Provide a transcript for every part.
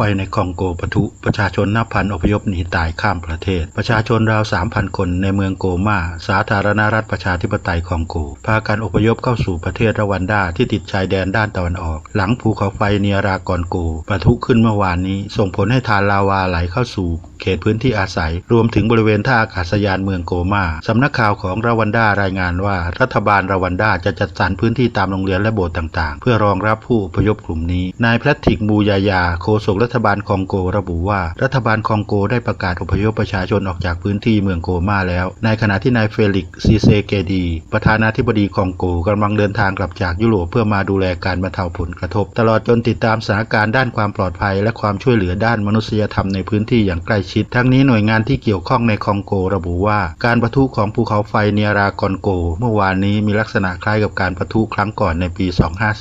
ไฟในคองโกปะทุ ประชาชนนับพันอพยพหนีตายข้ามประเทศ ประชาชนราว 3,000 คนในเมืองโกมา สาธารณรัฐประชาธิปไตยคองโก พากันอพยพเข้าสู่ประเทศรวันดาที่ติดชายแดนด้านตะวันออก หลังภูเขาไฟเนียรากอนโกปะทุขึ้นเมื่อวานนี้ ส่งผลให้ทานลาวาไหลเข้าสู่ เขตพื้นที่อาศัย รวมถึงบริเวณท่าอากาศยานเมืองโกมาสำนักข่าวของรวันดารายงานว่า รัฐบาลรวันดาจะจัดสรรพื้นที่ตามโรงเรียนและโบสถ์ต่างๆ เพื่อรองรับผู้อพยพกลุ่มนี้ นายแพทริกมูยายา โฆษกรัฐบาลคองโกระบุว่า รัฐบาลคองโกได้ประกาศอพยพประชาชนออกจากพื้นที่เมืองโกมาแล้ว ในขณะที่นายเฟลิกซีเซเกดี ประธานาธิบดีคองโกกำลังเดินทางกลับจากยุโรปเพื่อมาดูแลการบรรเทาผลกระทบ ตลอดจนติดตามสถานการณ์ด้านความปลอดภัย และความช่วยเหลือด้านมนุษยธรรมในพื้นที่อย่างใกล้ชิด ทั้งนี้หน่วยงานที่เกี่ยวข้องในคองโกระบุว่า การปะทุของภูเขาไฟเนียรากอนโก เมื่อวานนี้มีลักษณะคล้ายกับการปะทุครั้งก่อนในปี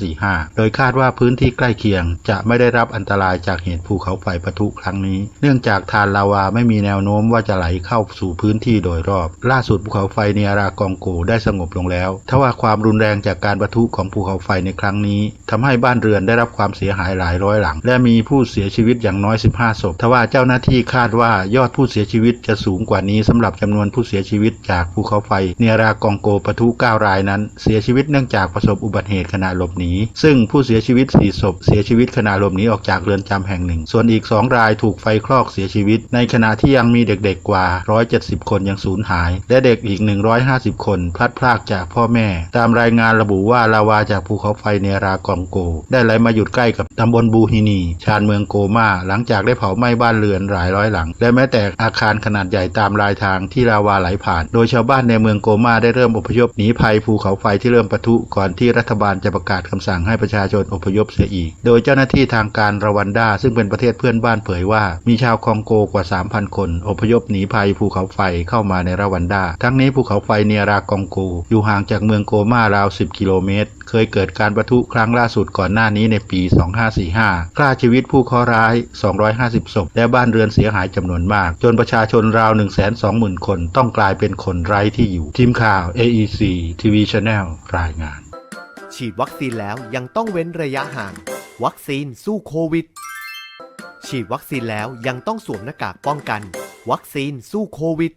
2545 โดยคาดว่าพื้นที่ใกล้เคียง จะไม่ได้รับอันตรายจากเหตุภูเขาไฟปะทุครั้งนี้ เนื่องจากทานลาวาไม่มีแนวโน้มว่าจะไหลเข้าสู่พื้นที่โดยรอบ ล่าสุดภูเขาไฟเนียรากองโกได้สงบลงแล้วทว่าความรุนแรงจากการปะทุของภูเขาไฟในครั้งนี้ทำให้บ้านเรือนได้รับความเสียหายหลายร้อยหลัง และมีผู้เสียชีวิตอย่างน้อย 15 ศพทว่าเจ้าหน้าที่คาดว่ายอดผู้เสียชีวิตจะสูงกว่านี้สำหรับจำนวนผู้เสียชีวิตจากภูเขาไฟเนรากองโกปะทุ9รายนั้น เสียชีวิตเนื่องจากประสบอุบัติเหตุขณะหลบหนี ซึ่งผู้เสียชีวิต4ศพเสียชีวิตขณะหลบหนีออกจากเรือนจำแห่งหนึ่ง ส่วนอีก 2 รายถูกไฟคลอกเสียชีวิต ในขณะที่ยังมีเด็กๆกว่า 170 คนยังสูญหาย และเด็กอีก 150 คน พลัดพรากจากพ่อแม่ ตามรายงานระบุว่าลาวาจากภูเขาไฟเนรากองโก ได้ไหลมาหยุดใกล้กับตำบลบูฮินี ชานเมืองโกมาหลังจากได้เผาไหม้บ้านเรือนหลายร้อยหลังและแม้แต่อาคารขนาดใหญ่ตามรายทางที่ลาวาไหลผ่าน โดยชาวบ้านในเมืองโกมาได้เริ่มอพยพหนีภัยภูเขาไฟที่เริ่มปะทุก่อนที่รัฐบาลจะประกาศคำสั่งให้ประชาชนอพยพเสียอีก โดยเจ้าหน้าที่ทางการรวันดาซึ่งเป็นประเทศเพื่อนบ้านเผยว่า มีชาวคองโกกว่า 3,000 คน อพยพหนีภัยภูเขาไฟเข้ามาในรวันดา ทั้งนี้ภูเขาไฟเนียรากองโกอยู่ห่างจากเมืองโกมาราว 10 กิโลเมตร เคยเกิดการประทุครั้งล่าสุดก่อนหน้านี้ในปี 2545 ฆ่าชีวิตผู้เคราะห์ร้าย 250 ศพ และบ้านเรือนเสียหายจำนวนมาก จนประชาชนราว 120,000 คนต้องกลายเป็นคนไร้ที่อยู่ ทีมข่าว AEC TV Channel รายงาน ฉีดวัคซีนแล้วยังต้องเว้นระยะห่าง วัคซีนสู้โควิด ฉีดวัคซีนแล้วยังต้องสวมหน้ากากป้องกัน วัคซีนสู้โควิด